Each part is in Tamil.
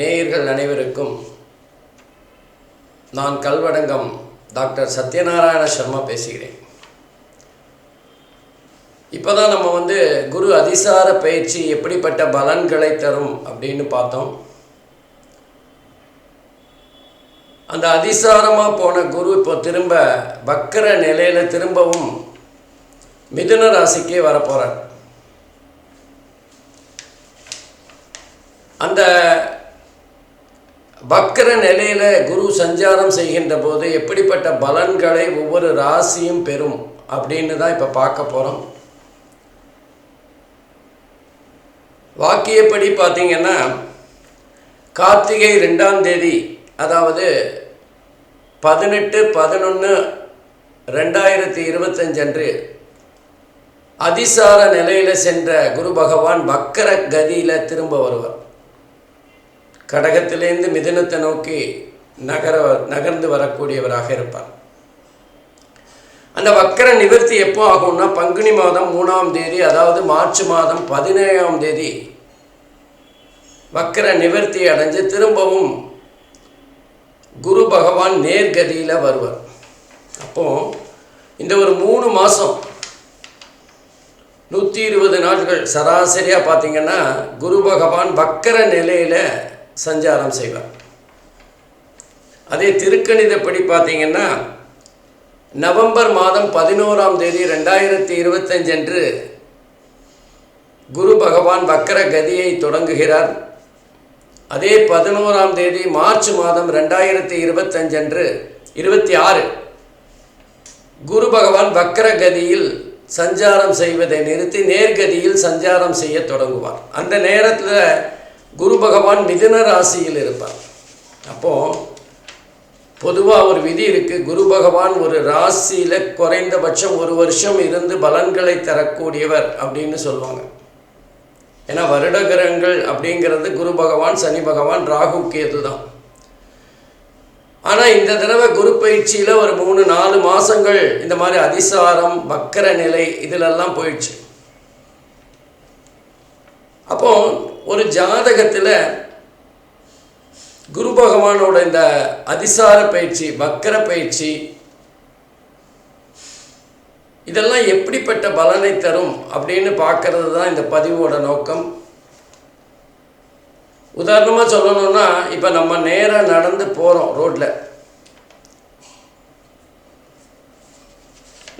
நேயர்கள் அனைவருக்கும் நான் கல்வடங்கம் டாக்டர் சத்யநாராயண சர்மா பேசுகிறேன். இப்போ தான் நம்ம வந்து குரு அதிசார பயிற்சி எப்படிப்பட்ட பலன்களை தரும் அப்படின்னு பார்த்தோம். அந்த அதிசாரமாக போன குரு இப்போ திரும்ப வக்கர நிலையில் திரும்பவும் மிதுன ராசிக்கே வரப்போகிறார் அந்த வக்கர நிலையில் குரு சஞ்சாரம் செய்கின்ற போது எப்படிப்பட்ட பலன்களை ஒவ்வொரு ராசியும் பெறும் அப்படின்னு தான் இப்போ பார்க்க போகிறோம் வாக்கியப்படி பார்த்தீங்கன்னா கார்த்திகை ரெண்டாம் தேதி அதாவது பதினெட்டு பதினொன்று ரெண்டாயிரத்தி இருபத்தஞ்சு அன்று அதிசார நிலையில் சென்ற குரு பகவான் வக்கர கதியில் திரும்ப வருவார். கடகத்திலேருந்து மிதுனத்தை நோக்கி நகர நகர்ந்து வரக்கூடியவராக இருப்பார். அந்த வக்கர நிவர்த்தி எப்போ ஆகும்னா பங்குனி மாதம் மூணாம் தேதி அதாவது மார்ச் மாதம் பதினேழாம் தேதி வக்கர நிவர்த்தி அடைஞ்சு திரும்பவும் குரு பகவான் நேர்கதியில் வருவார். அப்போ இந்த ஒரு மூணு மாதம் நூற்றி இருபது நாட்கள் சராசரியாக பார்த்தீங்கன்னா குரு பகவான் வக்கர நிலையில் சஞ்சாரம் செய்வார். அதே திருக்கணிதப்படி பார்த்தீங்கன்னா நவம்பர் மாதம் பதினோராம் தேதி ரெண்டாயிரத்தி இருபத்தஞ்சு அன்று குரு பகவான் வக்கர கதியை தொடங்குகிறார். அதே பதினோராம் தேதி மார்ச் மாதம் ரெண்டாயிரத்தி இருபத்தஞ்சு அன்று இருபத்தி ஆறு குரு பகவான் வக்கர கதியில் சஞ்சாரம் செய்வதை நிறுத்தி நேர்கதியில் சஞ்சாரம் செய்ய தொடங்குவார். அந்த நேரத்தில் குரு பகவான் மிதுன ராசியில் இருப்பார். அப்போது பொதுவாக ஒரு விதி இருக்குது குரு பகவான் ஒரு ராசியில் குறைந்தபட்சம் ஒரு வருஷம் இருந்து பலன்களை தரக்கூடியவர் அப்படின்னு சொல்லுவாங்க. ஏன்னா வருடகிரகங்கள் அப்படிங்கிறது குரு பகவான் சனி பகவான் ராகு கேது தான். ஆனால் இந்த தடவை குரு பயிற்சியில் ஒரு மூணு நாலு மாதங்கள் இந்த மாதிரி அதிசாரம் வக்கர நிலை இதிலெல்லாம் போயிடுச்சு. அப்போ ஒரு ஜாதகத்தில் குரு பகவானோட இந்த அதிசார பயிற்சி வக்கர பயிற்சி இதெல்லாம் எப்படிப்பட்ட பலனை தரும் அப்படின்னு பார்க்கறது தான் இந்த பதிவோட நோக்கம். உதாரணமாக சொல்லணும்னா இப்போ நம்ம நேராக நடந்து போகிறோம் ரோட்டில்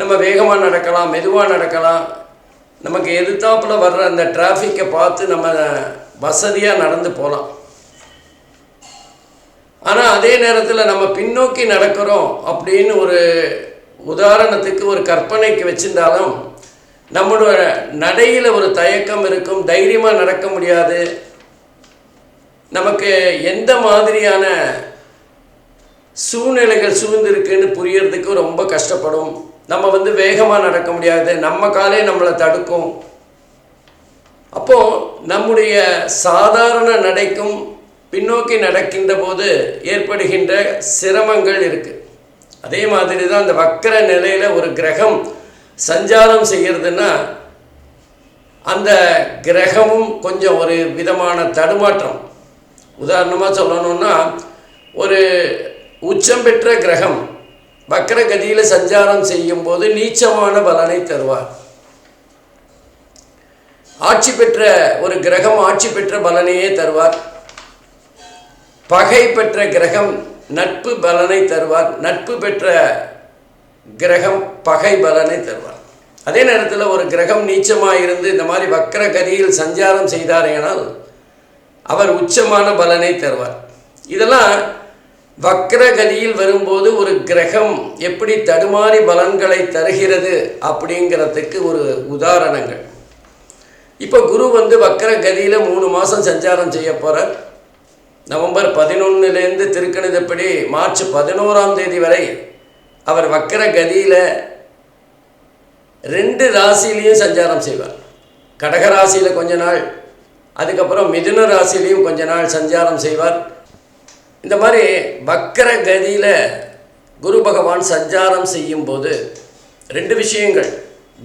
நம்ம வேகமாக நடக்கலாம் மெதுவாக நடக்கலாம். நமக்கு எதிர்த்தாப்பில் வர்ற அந்த டிராஃபிக்கை பார்த்து நம்ம வசதியாக நடந்து போகலாம் ஆனால் அதே நேரத்தில் நம்ம பின்னோக்கி நடக்கிறோம் அப்படின்னு ஒரு உதாரணத்துக்கு ஒரு கற்பனைக்கு வச்சிருந்தாலும் நம்மளோட நடையில் ஒரு தயக்கம் இருக்கும் தைரியமாக நடக்க முடியாது. நமக்கு எந்த மாதிரியான சூழ்நிலைகள் சூழ்ந்திருக்குன்னு புரியறதுக்கு ரொம்ப கஷ்டப்படும். நம்ம வந்து வேகமாக நடக்க முடியாது. நம்ம காலே நம்மளை தடுக்கும். அப்போது நம்முடைய சாதாரண நடைக்கும் பின்னோக்கி நடக்கின்ற போது ஏற்படுகின்ற சிரமங்கள் இருக்குது அதே மாதிரி தான் அந்த வக்கர நிலையில் ஒரு கிரகம் சஞ்சாரம் செய்கிறதுன்னா அந்த கிரகமும் கொஞ்சம் ஒரு விதமான தடுமாற்றம். உதாரணமாக சொல்லணும்னா ஒரு உச்சம் பெற்ற கிரகம் வக்கரகதியில் சஞ்சாரம் செய்யும் போது நீச்சமான பலனை தருவார். ஆட்சி பெற்ற ஒரு கிரகம் ஆட்சி பெற்ற பலனையே தருவார். பகை பெற்ற கிரகம் நட்பு பலனை தருவார். நட்பு பெற்ற கிரகம் பகை பலனை தருவார். அதே நேரத்தில் ஒரு கிரகம் நீச்சமாக இருந்து இந்த மாதிரி வக்கர கதியில் சஞ்சாரம் செய்தாரேனால் அவர் உச்சமான பலனை தருவார். இதெல்லாம் வக்கர கதியில் வரும்போது ஒரு கிரகம் எப்படி தடுமாறி பலன்களை தருகிறது அப்படிங்கிறதுக்கு ஒரு உதாரணங்கள். இப்போ குரு வந்து வக்கர கதியில் மூணு மாதம் சஞ்சாரம் செய்ய போகிறார் நவம்பர் பதினொன்னுலேருந்து திருக்கணிதப்படி மார்ச் பதினோராம் தேதி வரை அவர் வக்கர கதியில் ரெண்டு ராசிலையும் சஞ்சாரம் செய்வார். கடக ராசியில் கொஞ்ச நாள் அதுக்கப்புறம் மிதுன ராசிலையும் கொஞ்ச நாள் சஞ்சாரம் செய்வார். இந்த மாதிரி வக்கர கதியில் குரு பகவான் சஞ்சாரம் செய்யும்போது ரெண்டு விஷயங்கள்.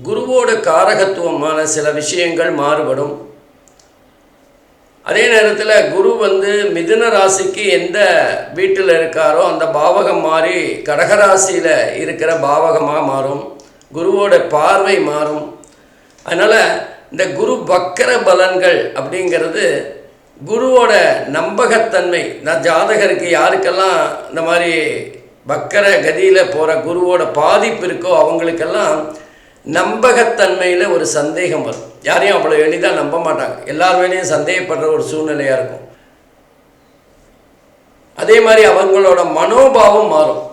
குருவோட காரகத்துவமான சில விஷயங்கள் மாறுபடும். அதே நேரத்தில் குரு வந்து மிதுன ராசிக்கு எந்த வீட்டில் இருக்காரோ அந்த பாவகம் மாறி கடகராசியில் இருக்கிற பாவகமாக மாறும். குருவோட பார்வை மாறும். அதனால் இந்த குரு வக்கர பலன்கள் அப்படிங்கிறது குருவோட நம்பகத்தன்மை. நான் ஜாதகருக்கு யாருக்கெல்லாம் இந்த மாதிரி வக்கர கதியில் போகிற குருவோட பாதிப்பு இருக்கோ அவங்களுக்கெல்லாம் நம்பகத்தன்மையில் ஒரு சந்தேகம் வரும். யாரையும் அவ்வளோ எளிதாக நம்ப மாட்டாங்க. எல்லார் மேலேயும் சந்தேகப்படுற ஒரு சூழ்நிலையாக இருக்கும். அதே மாதிரி அவங்களோட மனோபாவம் மாறும்.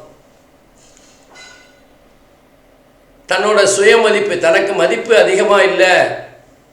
தன்னோட சுயமதிப்பு தனக்கு மதிப்பு அதிகமாக இல்லை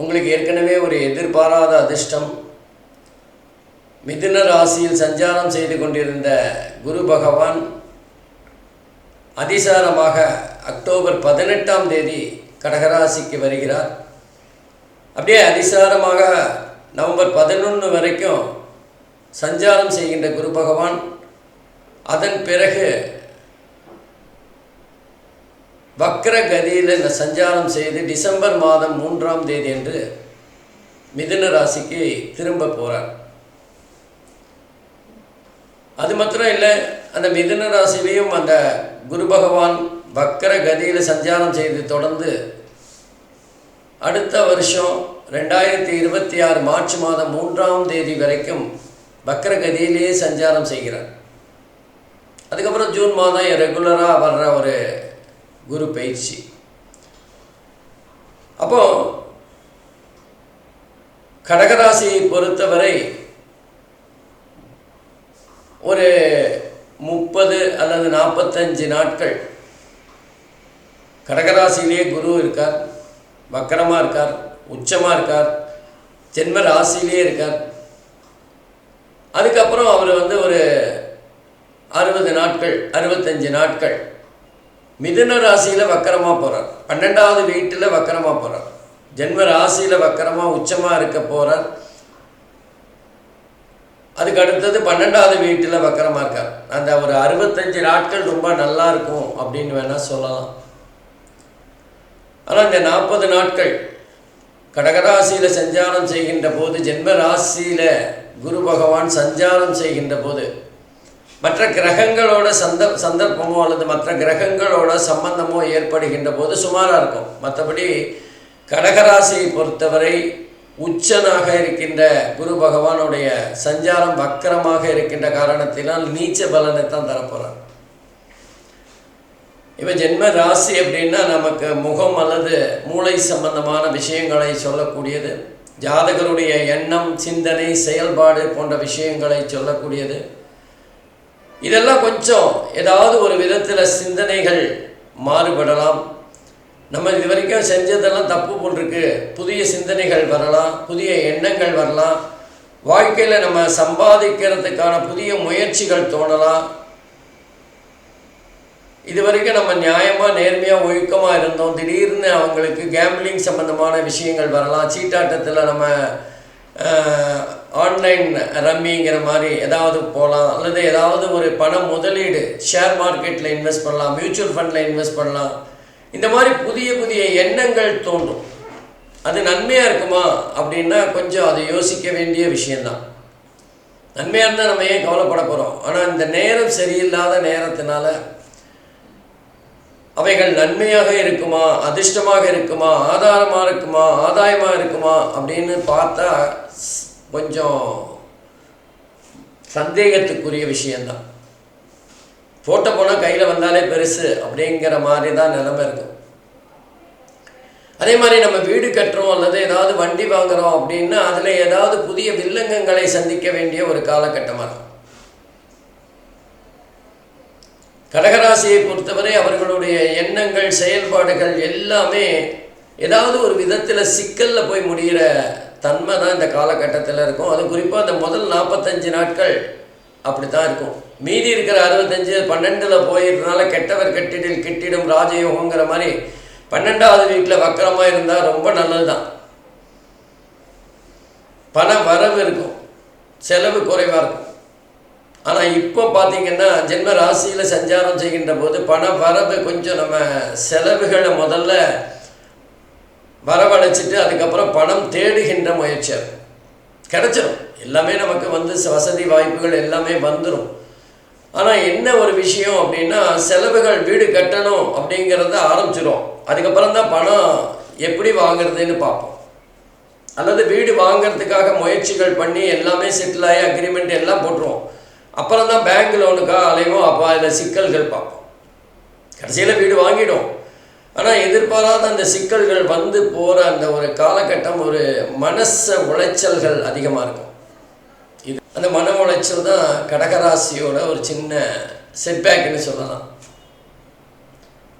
உங்களுக்கு ஏற்கனவே ஒரு எதிர்பாராத அதிர்ஷ்டம். மிதுன ராசியில் சஞ்சாரம் செய்து கொண்டிருந்த குரு பகவான் அதிசாரமாக அக்டோபர் பதினெட்டாம் தேதி கடகராசிக்கு வருகிறார். அப்படியே அதிசாரமாக நவம்பர் பதினொன்று வரைக்கும் சஞ்சாரம் செய்கின்ற குரு பகவான் அதன் பிறகு வக்ரகதியில் இந்த சஞ்சாரம் செய்து டிசம்பர் மாதம் மூன்றாம் தேதி என்று மிதுன ராசிக்கு திரும்ப போகிறார் அது மாத்திரம் இல்லை அந்த மிதுன ராசிலையும் அந்த குரு பகவான் வக்கர கதியில் சஞ்சாரம் செய்து தொடர்ந்து அடுத்த வருஷம் ரெண்டாயிரத்தி இருபத்தி ஆறு மார்ச் மாதம் மூன்றாம் தேதி வரைக்கும் வக்கர கதியிலேயே சஞ்சாரம் செய்கிறார். அதுக்கப்புறம் ஜூன் மாதம் ரெகுலராக வர்ற ஒரு குரு பயிற்சி. அப்போ கடகராசியை பொறுத்தவரை ஒரு முப்பது அல்லது நாற்பத்தஞ்சு நாட்கள் கடகராசியிலேயே குரு இருக்கார் வக்கரமாக இருக்கார் உச்சமாக இருக்கார் ஜென்ம ராசியிலே இருக்கார். அதுக்கப்புறம் அவர் வந்து ஒரு அறுபது நாட்கள் அறுபத்தஞ்சு நாட்கள் மிதுன ராசியில் வக்கரமாக போகிறார் பன்னெண்டாவது வீட்டில் வக்கரமாக போகிறார் ஜென்ம ராசியில் வக்கரமாக உச்சமாக இருக்க போகிறார் அதுக்கு அடுத்தது பன்னெண்டாவது வீட்டில் வக்கரமாக இருக்கார். அந்த ஒரு அறுபத்தஞ்சு நாட்கள் ரொம்ப நல்லா இருக்கும் அப்படின்னு வேணால் சொல்லலாம். ஆனால் இந்த நாற்பது நாட்கள் கடகராசியில் சஞ்சாரம் செய்கின்ற போது ஜென்ம ராசியில் குரு பகவான் சஞ்சாரம் செய்கின்ற போது மற்ற கிரகங்களோட சந்த சந்தர்ப்பமோ அல்லது மற்ற கிரகங்களோட சம்பந்தமோ ஏற்படுகின்ற போது சுமாராக இருக்கும். மற்றபடி கடகராசியை பொறுத்தவரை உச்சனாக இருக்கின்ற குரு பகவானுடைய சஞ்சாரம் வக்கரமாக இருக்கின்ற காரணத்தினால் நீச்ச பலனை தான் தரப்போகிறார் இப்போ ஜென்ம ராசி அப்படின்னா நமக்கு முகம் அல்லது மூளை சம்பந்தமான விஷயங்களை சொல்லக்கூடியது. ஜாதகருடைய எண்ணம் சிந்தனை செயல்பாடு போன்ற விஷயங்களை சொல்லக்கூடியது. இதெல்லாம் கொஞ்சம் ஏதாவது ஒரு விதத்தில் சிந்தனைகள் மாறுபடலாம். நம்ம இது வரைக்கும் செஞ்சதெல்லாம் தப்பு போட்டிருக்கு புதிய சிந்தனைகள் வரலாம் புதிய எண்ணங்கள் வரலாம். வாழ்க்கையில் நம்ம சம்பாதிக்கிறதுக்கான புதிய முயற்சிகள் தோணலாம். இது வரைக்கும் நம்ம நியாயமாக நேர்மையாக ஒழுக்கமாக இருந்தோம். திடீர்னு அவங்களுக்கு கேம்பிளிங் சம்மந்தமான விஷயங்கள் வரலாம். சீட்டாட்டத்தில் நம்ம ஆன்லைன் ரம்மிங்கிற மாதிரி ஏதாவது போகலாம் அல்லது ஏதாவது ஒரு பண முதலீடு ஷேர் மார்க்கெட்டில் இன்வெஸ்ட் பண்ணலாம் மியூச்சுவல் ஃபண்டில் இன்வெஸ்ட் பண்ணலாம். இந்த மாதிரி புதிய புதிய எண்ணங்கள் தோன்றும். அது நன்மையாக இருக்குமா அப்படின்னா கொஞ்சம் அதை யோசிக்க வேண்டிய விஷயந்தான் நன்மையாக இருந்தால் நம்ம ஏன் கவலைப்பட போகிறோம் ஆனால் இந்த நேரம் சரியில்லாத நேரத்தினால அவைகள் நன்மையாக இருக்குமா அதிர்ஷ்டமாக இருக்குமா ஆதாரமாக இருக்குமா ஆதாயமாக இருக்குமா அப்படின்னு பார்த்தா கொஞ்சம் சந்தேகத்துக்குரிய விஷயந்தான் போட்ட போனால் கையில் வந்தாலே பெருசு அப்படிங்கிற மாதிரி தான் நிலைமை இருக்கும். அதே மாதிரி நம்ம வீடு கட்டுறோம் அல்லது ஏதாவது வண்டி வாங்குறோம் அப்படின்னா அதில் ஏதாவது புதிய வில்லங்கங்களை சந்திக்க வேண்டிய ஒரு காலகட்டமாக இருக்கும் கடகராசியை பொறுத்தவரை அவர்களுடைய எண்ணங்கள் செயல்பாடுகள் எல்லாமே ஏதாவது ஒரு விதத்தில் சிக்கலில் போய் முடிகிற தன்மை தான் இந்த காலகட்டத்தில் இருக்கும். அது குறிப்பாக அந்த முதல் நாற்பத்தஞ்சு நாட்கள் அப்படி தான் இருக்கும். மீதி இருக்கிற அறுபத்தஞ்சு பன்னெண்டில் போயிருந்தனால கெட்டவர் கெட்டிடில் கிட்டிடும் ராஜயோகங்கிற மாதிரி பன்னெண்டாவது வீட்டில் வக்கரமாக இருந்தால் ரொம்ப நல்லது தான் பண வரவு இருக்கும். செலவு குறைவாக இருக்கும். ஆனால் இப்போ பார்த்தீங்கன்னா ஜென்ம ராசியில் சஞ்சாரம் செய்கின்ற போது பண வரவு கொஞ்சம் நம்ம செலவுகளை முதல்ல வரவழைச்சிட்டு அதுக்கப்புறம் பணம் தேடுகின்ற முயற்சி அது. எல்லாமே நமக்கு வந்து வசதி வாய்ப்புகள் எல்லாமே வந்துடும் ஆனால் என்ன ஒரு விஷயம் அப்படின்னா செலவுகள் வீடு கட்டணும் அப்படிங்கிறத ஆரம்பிச்சிடும் அதுக்கப்புறம் தான் பணம் எப்படி வாங்குறதுன்னு பார்ப்போம். அல்லது வீடு வாங்குறதுக்காக முயற்சிகள் பண்ணி எல்லாமே செட்டில் ஆகி அக்ரிமெண்ட் எல்லாம் போட்டுருவோம். அப்புறம் தான் பேங்க் லோனுக்காக அலைவோம் அப்போ அதில் சிக்கல்கள் பார்ப்போம். கடைசியில் வீடு வாங்கிடும் ஆனால் எதிர்பாராத அந்த சிக்கல்கள் வந்து போகிற அந்த ஒரு காலகட்டம் ஒரு மனச உளைச்சல்கள் அதிகமாக இருக்கும். இது அந்த மன உளைச்சல் தான் கடகராசியோட ஒரு சின்ன செட்பேக்குன்னு சொல்லலாம்.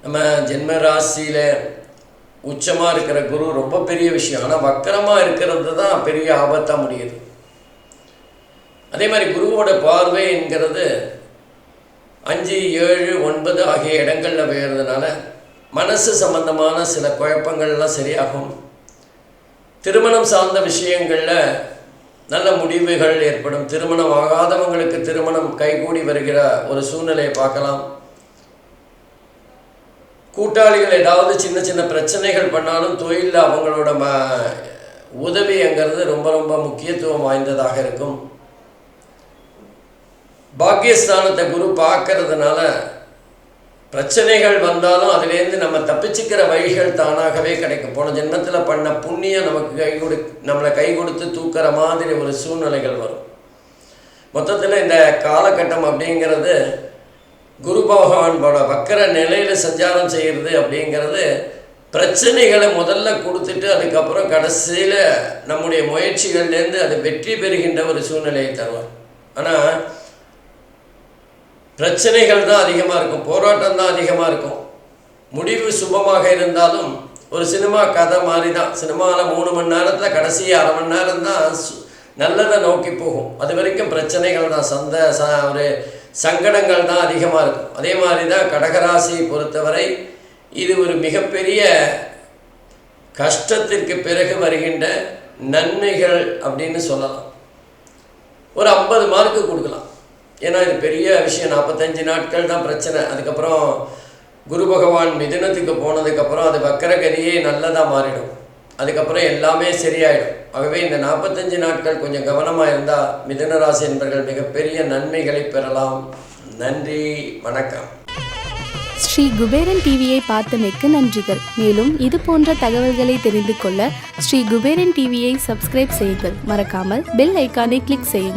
நம்ம ஜென்ம ராசியில் உச்சமாக இருக்கிற குரு ரொம்ப பெரிய விஷயம். ஆனால் வக்கரமாக இருக்கிறது தான் பெரிய ஆபத்தாக முடியுது. அதே மாதிரி குருவோட பார்வை என்கிறது அஞ்சு ஏழு ஒன்பது ஆகிய இடங்களில் பெயர்றதுனால மனசு சம்பந்தமான சில குழப்பங்கள்லாம் சரியாகும். திருமணம் சார்ந்த விஷயங்களில் நல்ல முடிவுகள் ஏற்படும். திருமணம் ஆகாதவங்களுக்கு திருமணம் கைகூடி வருகிற ஒரு சூழ்நிலையை பார்க்கலாம். கூட்டாளிகள் ஏதாவது சின்ன சின்ன பிரச்சனைகள் பண்ணாலும் தொழிலில் அவங்களோட ம உதவிங்கிறது ரொம்ப ரொம்ப முக்கியத்துவம் வாய்ந்ததாக இருக்கும். பாக்கியஸ்தானத்தை குரு பார்க்கறதுனால பிரச்சனைகள் வந்தாலும் அதுலேருந்து நம்ம தப்பிச்சுக்கிற வழிகள் தானாகவே கிடைக்கும். போன ஜென்மத்தில் பண்ண புண்ணியம் நமக்கு கை கொடு நம்மளை கை கொடுத்து தூக்குற மாதிரி ஒரு சூழ்நிலைகள் வரும். மொத்தத்தில் இந்த காலகட்டம் அப்படிங்கிறது குரு பகவான்போட வக்கர நிலையில் சஞ்சாரம் செய்கிறது அப்படிங்கிறது பிரச்சனைகளை முதல்ல கொடுத்துட்டு அதுக்கப்புறம் கடைசியில் நம்முடைய முயற்சிகள்லேருந்து அது வெற்றி பெறுகின்ற ஒரு சூழ்நிலையை தருவார். ஆனால் பிரச்சனைகள் தான் அதிகமாக இருக்கும் போராட்டம் தான் அதிகமாக இருக்கும். முடிவு சுபமாக இருந்தாலும் ஒரு சினிமா கதை மாதிரி தான் சினிமாவில் மூணு மணி நேரத்தில் கடைசி அரை மணி நேரம் தான் நல்லதை நோக்கி போகும். அது வரைக்கும் பிரச்சனைகள் தான் சந்த ச ஒரு சங்கடங்கள் தான் அதிகமாக இருக்கும். அதே மாதிரி தான் கடகராசியை பொறுத்தவரை இது ஒரு மிகப்பெரிய கஷ்டத்திற்கு பிறகு வருகின்ற நன்மைகள் அப்படின்னு சொல்லலாம். ஒரு ஐம்பது மார்க்கு கொடுக்கலாம். ஏன்னா இது பெரிய விஷயம். நாற்பத்தஞ்சு நாட்கள் தான் பிரச்சனை. அதுக்கப்புறம் குரு பகவான் மிதுனத்துக்கு போனதுக்கப்புறம் அது வக்கரகதியே நல்லதாக மாறிடும். அதுக்கப்புறம் எல்லாமே சரியாயிடும். ஆகவே இந்த நாற்பத்தஞ்சு நாட்கள் கொஞ்சம் கவனமாக இருந்தால் மிதுனராசி என்பர்கள் மிகப்பெரிய நன்மைகளை பெறலாம். நன்றி. வணக்கம். ஸ்ரீ குபேரன் டிவியை பார்த்தமைக்கு நன்றிகள். மேலும் இது போன்ற தகவல்களை தெரிந்து கொள்ள ஸ்ரீ குபேரன் டிவியை சப்ஸ்கிரைப் செய்யுங்கள். மறக்காமல் பெல் ஐக்கானை கிளிக் செய்யுங்கள்.